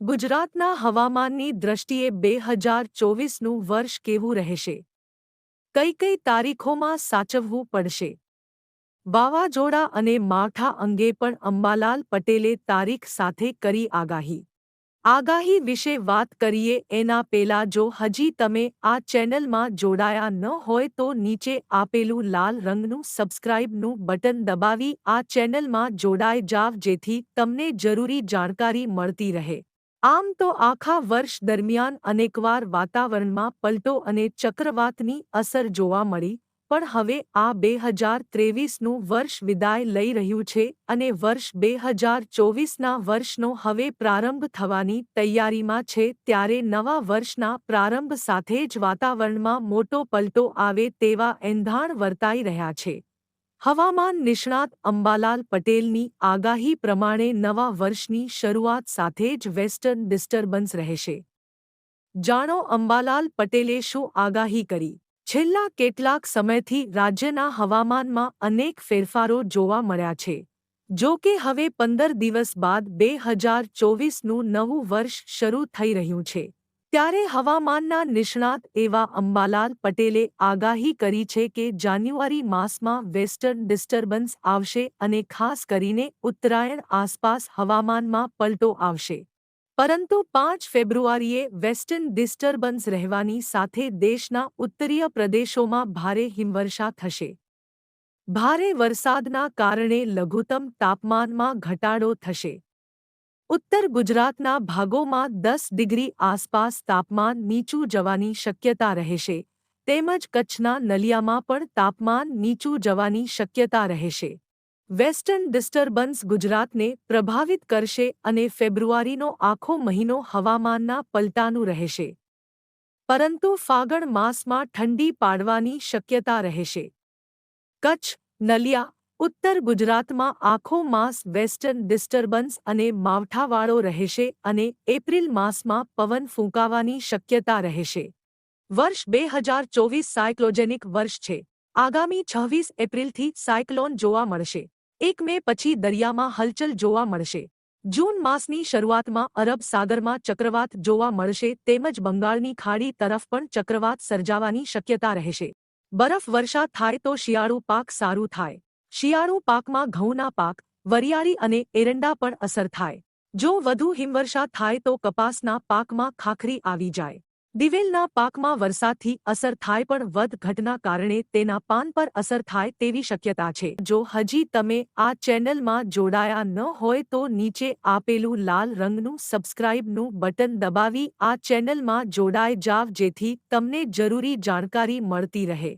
ગુજરાતના હવામાનની દ્રષ્ટિએ બે હજાર ચોવીસનું વર્ષ કેવું રહેશે? કઈ કઈ તારીખોમાં સાચવવું પડશે? વાવાઝોડા અને માવઠા અંગે પણ અંબાલાલ પટેલે તારીખ સાથે કરી આગાહી. આગાહી વિશે વાત કરીએ એના પેલા જો હજી તમે આ ચેનલમાં જોડાયા ન હોય તો નીચે આપેલું લાલ રંગનું સબસ્ક્રાઇબનું બટન દબાવી આ ચેનલમાં જોડાઈ જાવ જેથી તમને જરૂરી જાણકારી મળતી રહે. આમ તો આખા વર્ષ દરમિયાન અનેકવાર વાતાવરણમાં પલટો અને ચક્રવાતની અસર જોવા મળી, પણ હવે આ બે હજાર ત્રેવીસનું વર્ષ વિદાય લઈ રહ્યું છે અને વર્ષ બે હજાર ચોવીસના વર્ષનો હવે પ્રારંભ થવાની તૈયારીમાં છે ત્યારે નવા વર્ષના પ્રારંભ સાથે જ વાતાવરણમાં મોટો પલટો આવે તેવા એંધાણ વર્તાઈ રહ્યા છે. હવામાન નિષ્ણાત અંબાલાલ પટેલની આગાહી પ્રમાણે નવા વર્ષની શરૂઆત સાથે જ વેસ્ટર્ન ડિસ્ટર્બન્સ રહેશે. જાણો અંબાલાલ પટેલે શું આગાહી કરી? છેલ્લા કેટલાક સમયથી રાજ્યના હવામાનમાં અનેક ફેરફારો જોવા મળ્યા છે. જો કે હવે પંદર દિવસ બાદ બે હજાર ચોવીસનું નવું વર્ષ શરૂ થઈ રહ્યું છે. ત્યારે હવામાનના નિષ્ણાત એવા અંબાલાલ પટેલે આગાહી કરી છે કે જાન્યુઆરી માસમાં વેસ્ટર્ન ડિસ્ટર્બન્સ આવશે અને ખાસ કરીને ઉત્તરાયણ આસપાસ હવામાનમાં પલટો આવશે. પરંતુ પાંચ ફેબ્રુઆરીએ વેસ્ટર્ન ડિસ્ટર્બન્સ રહેવાની સાથે દેશના ઉત્તરીય પ્રદેશોમાં ભારે હિમવર્ષા થશે. ભારે વરસાદના કારણે લઘુત્તમ તાપમાનમાં ઘટાડો થશે. ઉત્તર ગુજરાતના ભાગોમાં દસ ડિગ્રી આસપાસ તાપમાન નીચું જવાની શક્યતા રહેશે. તેમજ કચ્છના નલિયામાં પણ તાપમાન નીચું જવાની શક્યતા રહેશે. વેસ્ટર્ન ડિસ્ટર્બન્સ ગુજરાતને પ્રભાવિત કરશે અને ફેબ્રુઆરીનો આખો મહિનો હવામાનના પલટાનું રહેશે. પરંતુ ફાગણ માસમાં ઠંડી પાડવાની શક્યતા રહેશે. કચ્છ, નલિયા ઉત્તર ગુજરાતમાં આખો માસ વેસ્ટર્ન ડિસ્ટર્બન્સ અને માવઠાવાળો રહેશે અને એપ્રિલ માસમાં પવન ફૂંકાવાની શક્યતા રહેશે. વર્ષ બે હજાર ચોવીસ સાયક્લોજેનિક વર્ષ છે. આગામી છવ્વીસ એપ્રિલથી સાયક્લોન જોવા મળશે. એક મે પછી દરિયામાં હલચલ જોવા મળશે. જૂન માસની શરૂઆતમાં અરબ સાગરમાં ચક્રવાત જોવા મળશે તેમજ બંગાળની ખાડી તરફ પણ ચક્રવાત સર્જાવાની શક્યતા રહેશે. બરફવર્ષા થાય તો શિયાળુ પાક સારું થાય. શિયાળુ પાકમાં ઘઉંના પાક, વરિયાળી અને એરંડા પણ અસર થાય. જો વધુ હિમવર્ષા થાય તો કપાસના પાકમાં ખાખરી આવી જાય. દિવેલના પાકમાં વરસાદથી અસર થાય પણ વધ ઘટના કારણે તેના પાન પર અસર થાય તેવી શક્યતા છે. જો હજી તમે આ ચેનલમાં જોડાયા ન હોય તો નીચે આપેલું લાલ રંગનું સબસ્ક્રાઇબનું બટન દબાવી આ ચેનલમાં જોડાઈ જાવ જેથી તમને જરૂરી જાણકારી મળતી રહે.